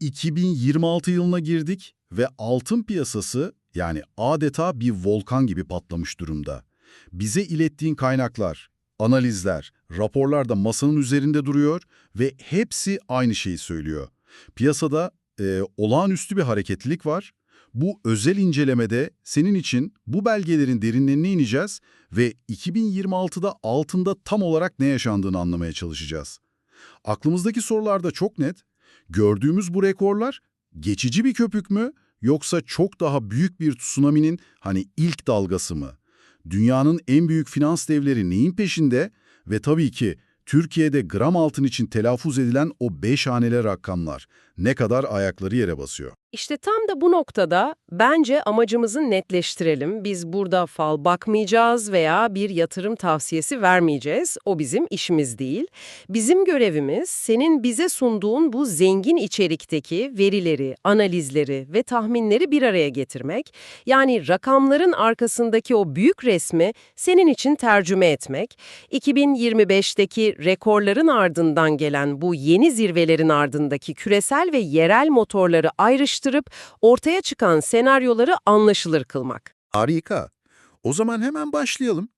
2026 yılına girdik ve altın piyasası yani adeta bir volkan gibi patlamış durumda. Bize ilettiğin kaynaklar, analizler, raporlar da masanın üzerinde duruyor ve hepsi aynı şeyi söylüyor. Piyasada e, olağanüstü bir hareketlilik var. Bu özel incelemede senin için bu belgelerin derinlerine ineceğiz ve 2026'da altında tam olarak ne yaşandığını anlamaya çalışacağız. Aklımızdaki sorular da çok net. Gördüğümüz bu rekorlar geçici bir köpük mü yoksa çok daha büyük bir tsunami'nin hani ilk dalgası mı? Dünyanın en büyük finans devleri neyin peşinde ve tabii ki Türkiye'de gram altın için telaffuz edilen o beş haneli rakamlar ne kadar ayakları yere basıyor. İşte tam da bu noktada bence amacımızı netleştirelim. Biz burada fal bakmayacağız veya bir yatırım tavsiyesi vermeyeceğiz. O bizim işimiz değil. Bizim görevimiz senin bize sunduğun bu zengin içerikteki verileri, analizleri ve tahminleri bir araya getirmek. Yani rakamların arkasındaki o büyük resmi senin için tercüme etmek. 2025'teki rekorların ardından gelen bu yeni zirvelerin ardındaki küresel ve yerel motorları ayrıştırıp ortaya çıkan senaryoları anlaşılır kılmak. Harika. O zaman hemen başlayalım.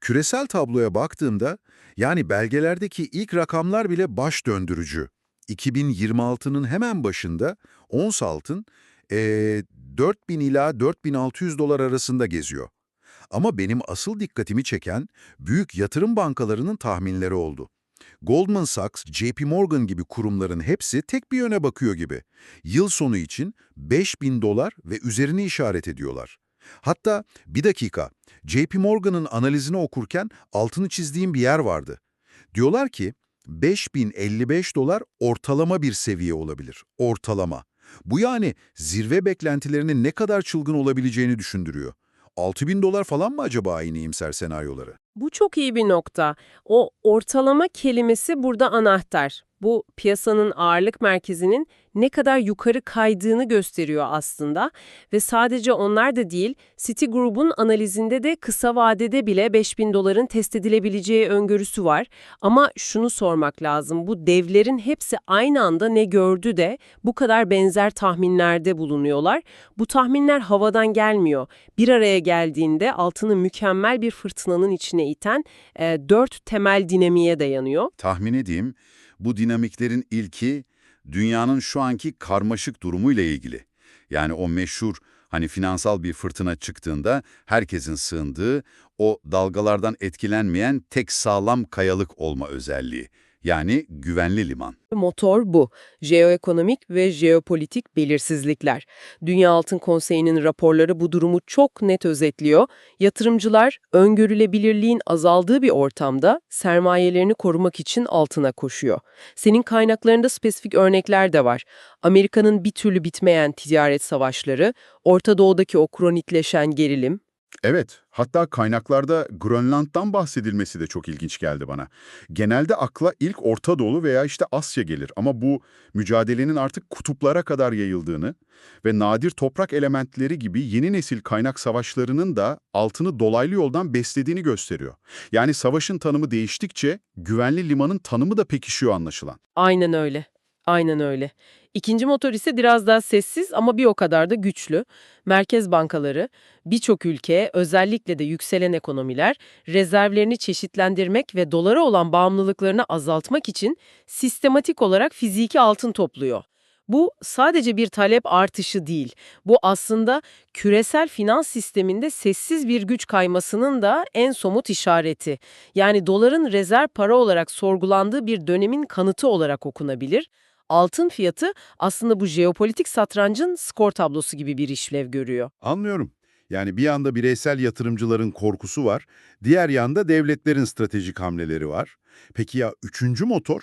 Küresel tabloya baktığımda, yani belgelerdeki ilk rakamlar bile baş döndürücü. 2026'nın hemen başında ons altın ee, 4000 ila 4600 dolar arasında geziyor. Ama benim asıl dikkatimi çeken büyük yatırım bankalarının tahminleri oldu. Goldman Sachs, JP Morgan gibi kurumların hepsi tek bir yöne bakıyor gibi. Yıl sonu için 5000 dolar ve üzerini işaret ediyorlar. Hatta bir dakika, JP Morgan'ın analizini okurken altını çizdiğim bir yer vardı. Diyorlar ki 5055 dolar ortalama bir seviye olabilir. Ortalama. Bu yani zirve beklentilerinin ne kadar çılgın olabileceğini düşündürüyor. 6000 dolar falan mı acaba aynı iyimser senaryoları? Bu çok iyi bir nokta. O ortalama kelimesi burada anahtar. Bu piyasanın ağırlık merkezinin ne kadar yukarı kaydığını gösteriyor aslında ve sadece onlar da değil, Citigroup'un analizinde de kısa vadede bile 5000 doların test edilebileceği öngörüsü var. Ama şunu sormak lazım, bu devlerin hepsi aynı anda ne gördü de bu kadar benzer tahminlerde bulunuyorlar. Bu tahminler havadan gelmiyor. Bir araya geldiğinde altını mükemmel bir fırtınanın içine iten e, dört temel dinamiğe dayanıyor. Tahmin edeyim, bu dinamiklerin ilki dünyanın şu anki karmaşık durumuyla ilgili. Yani o meşhur hani finansal bir fırtına çıktığında herkesin sığındığı o dalgalardan etkilenmeyen tek sağlam kayalık olma özelliği. Yani güvenli liman. Motor bu. Jeoekonomik ve jeopolitik belirsizlikler. Dünya Altın Konseyi'nin raporları bu durumu çok net özetliyor. Yatırımcılar öngörülebilirliğin azaldığı bir ortamda sermayelerini korumak için altına koşuyor. Senin kaynaklarında spesifik örnekler de var. Amerika'nın bir türlü bitmeyen ticaret savaşları, Orta Doğu'daki o kronikleşen gerilim, Evet, hatta kaynaklarda Grönland'dan bahsedilmesi de çok ilginç geldi bana. Genelde akla ilk Orta Doğu veya işte Asya gelir ama bu mücadelenin artık kutuplara kadar yayıldığını ve nadir toprak elementleri gibi yeni nesil kaynak savaşlarının da altını dolaylı yoldan beslediğini gösteriyor. Yani savaşın tanımı değiştikçe güvenli limanın tanımı da pekişiyor anlaşılan. Aynen öyle. Aynen öyle. İkinci motor ise biraz daha sessiz ama bir o kadar da güçlü. Merkez bankaları, birçok ülke, özellikle de yükselen ekonomiler, rezervlerini çeşitlendirmek ve dolara olan bağımlılıklarını azaltmak için sistematik olarak fiziki altın topluyor. Bu sadece bir talep artışı değil. Bu aslında küresel finans sisteminde sessiz bir güç kaymasının da en somut işareti. Yani doların rezerv para olarak sorgulandığı bir dönemin kanıtı olarak okunabilir. Altın fiyatı aslında bu jeopolitik satrancın skor tablosu gibi bir işlev görüyor. Anlıyorum. Yani bir yanda bireysel yatırımcıların korkusu var, diğer yanda devletlerin stratejik hamleleri var. Peki ya üçüncü motor?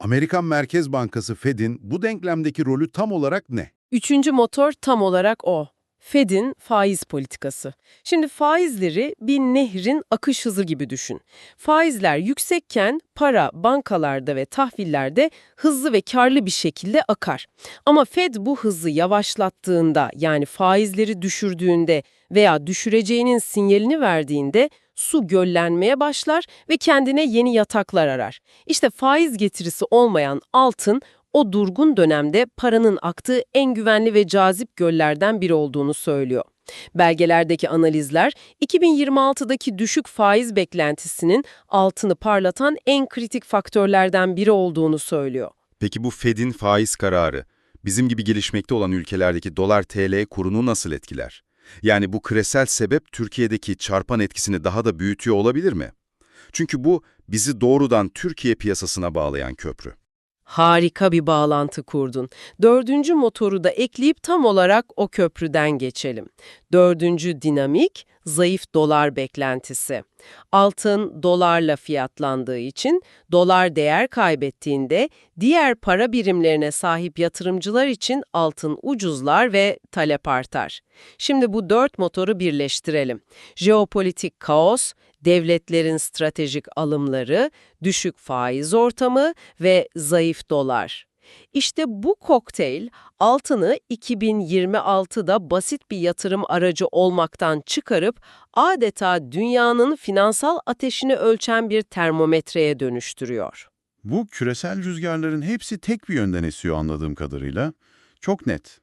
Amerikan Merkez Bankası Fed'in bu denklemdeki rolü tam olarak ne? Üçüncü motor tam olarak o. Fed'in faiz politikası. Şimdi faizleri bir nehrin akış hızı gibi düşün. Faizler yüksekken para bankalarda ve tahvillerde hızlı ve karlı bir şekilde akar. Ama Fed bu hızı yavaşlattığında yani faizleri düşürdüğünde veya düşüreceğinin sinyalini verdiğinde su göllenmeye başlar ve kendine yeni yataklar arar. İşte faiz getirisi olmayan altın o durgun dönemde paranın aktığı en güvenli ve cazip göllerden biri olduğunu söylüyor. Belgelerdeki analizler 2026'daki düşük faiz beklentisinin altını parlatan en kritik faktörlerden biri olduğunu söylüyor. Peki bu Fed'in faiz kararı bizim gibi gelişmekte olan ülkelerdeki dolar TL kurunu nasıl etkiler? Yani bu küresel sebep Türkiye'deki çarpan etkisini daha da büyütüyor olabilir mi? Çünkü bu bizi doğrudan Türkiye piyasasına bağlayan köprü. Harika bir bağlantı kurdun. Dördüncü motoru da ekleyip tam olarak o köprüden geçelim. Dördüncü dinamik, zayıf dolar beklentisi. Altın dolarla fiyatlandığı için dolar değer kaybettiğinde diğer para birimlerine sahip yatırımcılar için altın ucuzlar ve talep artar. Şimdi bu dört motoru birleştirelim. Jeopolitik kaos, devletlerin stratejik alımları, düşük faiz ortamı ve zayıf dolar. İşte bu kokteyl altını 2026'da basit bir yatırım aracı olmaktan çıkarıp adeta dünyanın finansal ateşini ölçen bir termometreye dönüştürüyor. Bu küresel rüzgarların hepsi tek bir yönden esiyor anladığım kadarıyla. Çok net.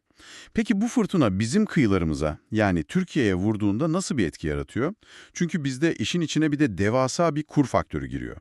Peki bu fırtına bizim kıyılarımıza yani Türkiye'ye vurduğunda nasıl bir etki yaratıyor? Çünkü bizde işin içine bir de devasa bir kur faktörü giriyor.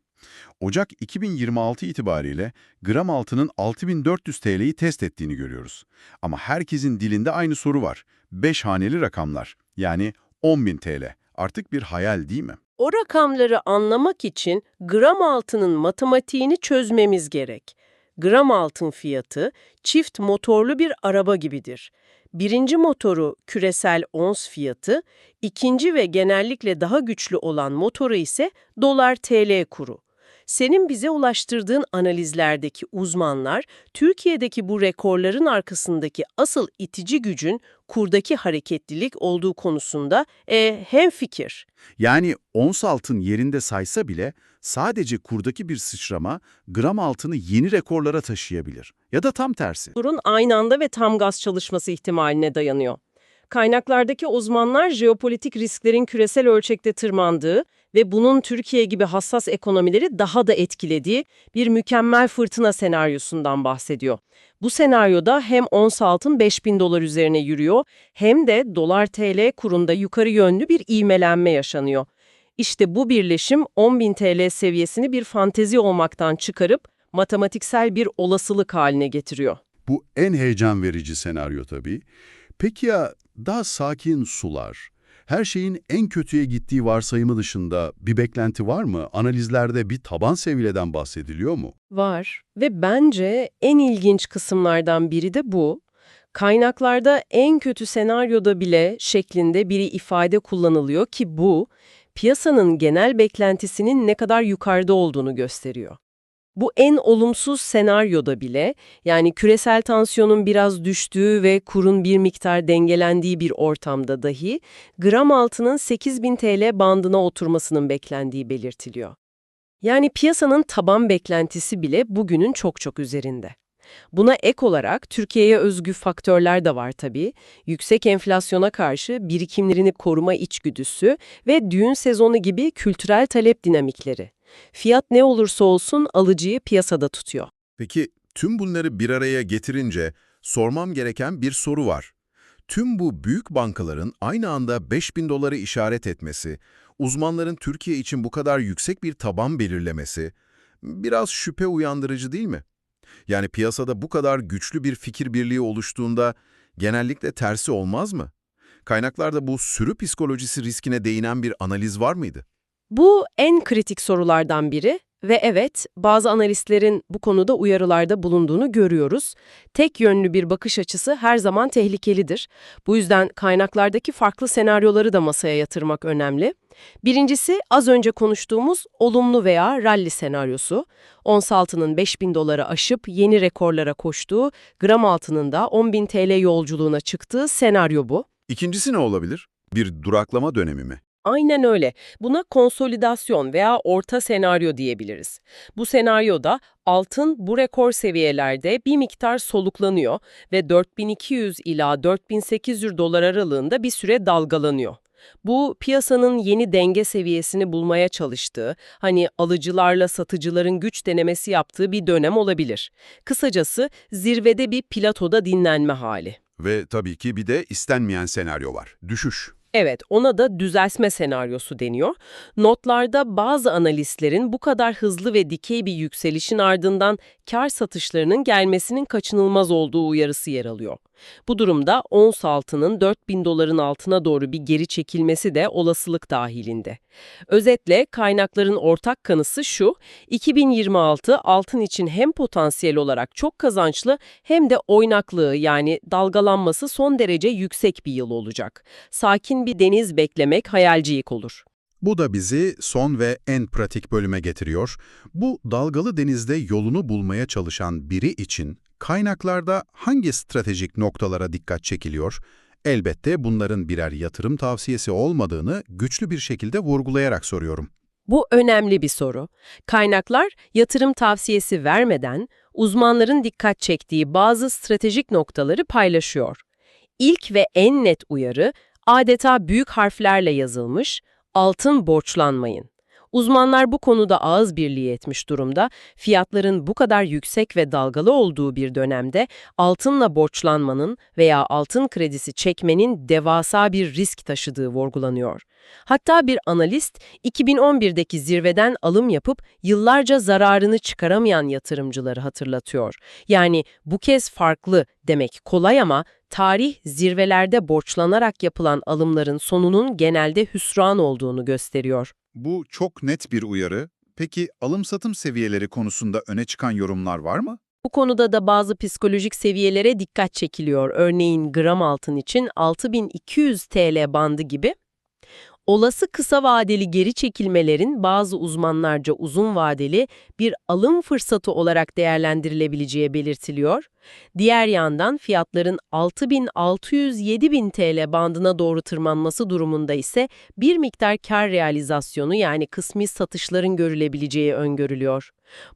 Ocak 2026 itibariyle gram altının 6400 TL'yi test ettiğini görüyoruz. Ama herkesin dilinde aynı soru var. 5 haneli rakamlar yani 10.000 TL. Artık bir hayal değil mi? O rakamları anlamak için gram altının matematiğini çözmemiz gerek. Gram altın fiyatı çift motorlu bir araba gibidir. Birinci motoru küresel ons fiyatı, ikinci ve genellikle daha güçlü olan motoru ise dolar TL kuru. Senin bize ulaştırdığın analizlerdeki uzmanlar, Türkiye'deki bu rekorların arkasındaki asıl itici gücün kurdaki hareketlilik olduğu konusunda e, hemfikir. Yani ons altın yerinde saysa bile sadece kurdaki bir sıçrama gram altını yeni rekorlara taşıyabilir. Ya da tam tersi. Durun aynı anda ve tam gaz çalışması ihtimaline dayanıyor. Kaynaklardaki uzmanlar jeopolitik risklerin küresel ölçekte tırmandığı ve bunun Türkiye gibi hassas ekonomileri daha da etkilediği bir mükemmel fırtına senaryosundan bahsediyor. Bu senaryoda hem ons altın 5000 dolar üzerine yürüyor hem de dolar TL kurunda yukarı yönlü bir ivmelenme yaşanıyor. İşte bu birleşim 10.000 TL seviyesini bir fantezi olmaktan çıkarıp matematiksel bir olasılık haline getiriyor. Bu en heyecan verici senaryo tabii. Peki ya daha sakin sular? Her şeyin en kötüye gittiği varsayımı dışında bir beklenti var mı? Analizlerde bir taban seviyeden bahsediliyor mu? Var ve bence en ilginç kısımlardan biri de bu. Kaynaklarda en kötü senaryoda bile şeklinde bir ifade kullanılıyor ki bu, piyasanın genel beklentisinin ne kadar yukarıda olduğunu gösteriyor. Bu en olumsuz senaryoda bile, yani küresel tansiyonun biraz düştüğü ve kurun bir miktar dengelendiği bir ortamda dahi, gram altının 8000 TL bandına oturmasının beklendiği belirtiliyor. Yani piyasanın taban beklentisi bile bugünün çok çok üzerinde. Buna ek olarak Türkiye'ye özgü faktörler de var tabii. Yüksek enflasyona karşı birikimlerini koruma içgüdüsü ve düğün sezonu gibi kültürel talep dinamikleri. Fiyat ne olursa olsun alıcıyı piyasada tutuyor. Peki tüm bunları bir araya getirince sormam gereken bir soru var. Tüm bu büyük bankaların aynı anda 5000 doları işaret etmesi, uzmanların Türkiye için bu kadar yüksek bir taban belirlemesi biraz şüphe uyandırıcı değil mi? Yani piyasada bu kadar güçlü bir fikir birliği oluştuğunda genellikle tersi olmaz mı? Kaynaklarda bu sürü psikolojisi riskine değinen bir analiz var mıydı? Bu en kritik sorulardan biri ve evet bazı analistlerin bu konuda uyarılarda bulunduğunu görüyoruz. Tek yönlü bir bakış açısı her zaman tehlikelidir. Bu yüzden kaynaklardaki farklı senaryoları da masaya yatırmak önemli. Birincisi az önce konuştuğumuz olumlu veya rally senaryosu. Ons altının 5000 doları aşıp yeni rekorlara koştuğu, gram altının da 10.000 TL yolculuğuna çıktığı senaryo bu. İkincisi ne olabilir? Bir duraklama dönemi mi? Aynen öyle. Buna konsolidasyon veya orta senaryo diyebiliriz. Bu senaryoda altın bu rekor seviyelerde bir miktar soluklanıyor ve 4200 ila 4800 dolar aralığında bir süre dalgalanıyor. Bu piyasanın yeni denge seviyesini bulmaya çalıştığı, hani alıcılarla satıcıların güç denemesi yaptığı bir dönem olabilir. Kısacası zirvede bir platoda dinlenme hali. Ve tabii ki bir de istenmeyen senaryo var. Düşüş. Evet, ona da düzeltme senaryosu deniyor. Notlarda bazı analistlerin bu kadar hızlı ve dikey bir yükselişin ardından kar satışlarının gelmesinin kaçınılmaz olduğu uyarısı yer alıyor. Bu durumda ons altının 4000 doların altına doğru bir geri çekilmesi de olasılık dahilinde. Özetle kaynakların ortak kanısı şu, 2026 altın için hem potansiyel olarak çok kazançlı hem de oynaklığı yani dalgalanması son derece yüksek bir yıl olacak. Sakin bir deniz beklemek hayalcilik olur. Bu da bizi son ve en pratik bölüme getiriyor. Bu dalgalı denizde yolunu bulmaya çalışan biri için kaynaklarda hangi stratejik noktalara dikkat çekiliyor? Elbette bunların birer yatırım tavsiyesi olmadığını güçlü bir şekilde vurgulayarak soruyorum. Bu önemli bir soru. Kaynaklar yatırım tavsiyesi vermeden uzmanların dikkat çektiği bazı stratejik noktaları paylaşıyor. İlk ve en net uyarı adeta büyük harflerle yazılmış, altın borçlanmayın. Uzmanlar bu konuda ağız birliği etmiş durumda, fiyatların bu kadar yüksek ve dalgalı olduğu bir dönemde altınla borçlanmanın veya altın kredisi çekmenin devasa bir risk taşıdığı vurgulanıyor. Hatta bir analist 2011'deki zirveden alım yapıp yıllarca zararını çıkaramayan yatırımcıları hatırlatıyor. Yani bu kez farklı demek kolay ama tarih zirvelerde borçlanarak yapılan alımların sonunun genelde hüsran olduğunu gösteriyor. Bu çok net bir uyarı. Peki alım-satım seviyeleri konusunda öne çıkan yorumlar var mı? Bu konuda da bazı psikolojik seviyelere dikkat çekiliyor. Örneğin gram altın için 6200 TL bandı gibi. Olası kısa vadeli geri çekilmelerin bazı uzmanlarca uzun vadeli bir alım fırsatı olarak değerlendirilebileceği belirtiliyor. Diğer yandan fiyatların 6600-7000 TL bandına doğru tırmanması durumunda ise bir miktar kar realizasyonu yani kısmi satışların görülebileceği öngörülüyor.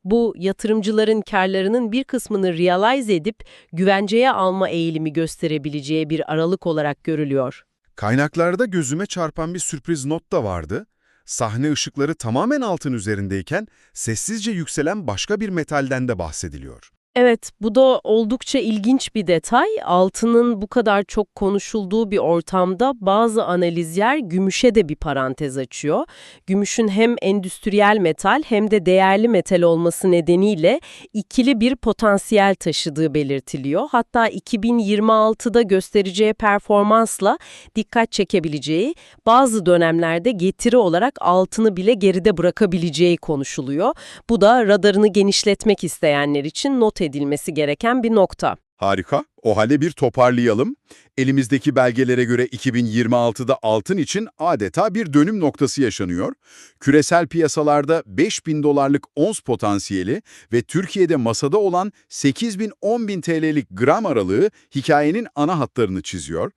Bu yatırımcıların karlarının bir kısmını realize edip güvenceye alma eğilimi gösterebileceği bir aralık olarak görülüyor. Kaynaklarda gözüme çarpan bir sürpriz not da vardı. Sahne ışıkları tamamen altın üzerindeyken sessizce yükselen başka bir metalden de bahsediliyor. Evet, bu da oldukça ilginç bir detay. Altının bu kadar çok konuşulduğu bir ortamda bazı analizler gümüşe de bir parantez açıyor. Gümüşün hem endüstriyel metal hem de değerli metal olması nedeniyle ikili bir potansiyel taşıdığı belirtiliyor. Hatta 2026'da göstereceği performansla dikkat çekebileceği, bazı dönemlerde getiri olarak altını bile geride bırakabileceği konuşuluyor. Bu da radarını genişletmek isteyenler için not edilmesi gereken bir nokta. Harika. O halde bir toparlayalım. Elimizdeki belgelere göre 2026'da altın için adeta bir dönüm noktası yaşanıyor. Küresel piyasalarda 5000 dolarlık ons potansiyeli ve Türkiye'de masada olan 8000-10000 TL'lik gram aralığı hikayenin ana hatlarını çiziyor.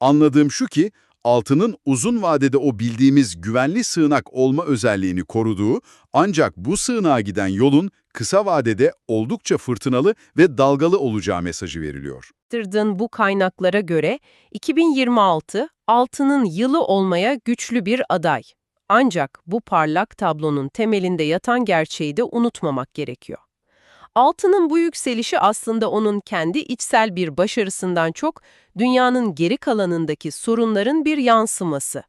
Anladığım şu ki altının uzun vadede o bildiğimiz güvenli sığınak olma özelliğini koruduğu ancak bu sığınağa giden yolun kısa vadede oldukça fırtınalı ve dalgalı olacağı mesajı veriliyor. Tırdın bu kaynaklara göre 2026 altının yılı olmaya güçlü bir aday. Ancak bu parlak tablonun temelinde yatan gerçeği de unutmamak gerekiyor. Altının bu yükselişi aslında onun kendi içsel bir başarısından çok dünyanın geri kalanındaki sorunların bir yansıması.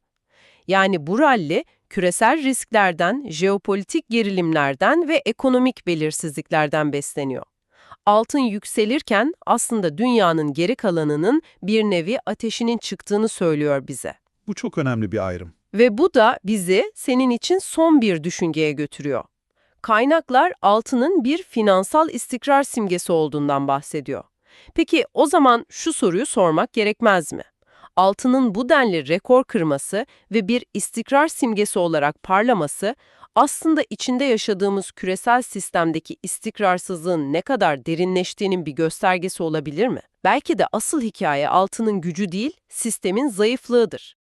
Yani bu ralli küresel risklerden, jeopolitik gerilimlerden ve ekonomik belirsizliklerden besleniyor. Altın yükselirken aslında dünyanın geri kalanının bir nevi ateşinin çıktığını söylüyor bize. Bu çok önemli bir ayrım. Ve bu da bizi senin için son bir düşünceye götürüyor. Kaynaklar altının bir finansal istikrar simgesi olduğundan bahsediyor. Peki o zaman şu soruyu sormak gerekmez mi? Altının bu denli rekor kırması ve bir istikrar simgesi olarak parlaması aslında içinde yaşadığımız küresel sistemdeki istikrarsızlığın ne kadar derinleştiğinin bir göstergesi olabilir mi? Belki de asıl hikaye altının gücü değil, sistemin zayıflığıdır.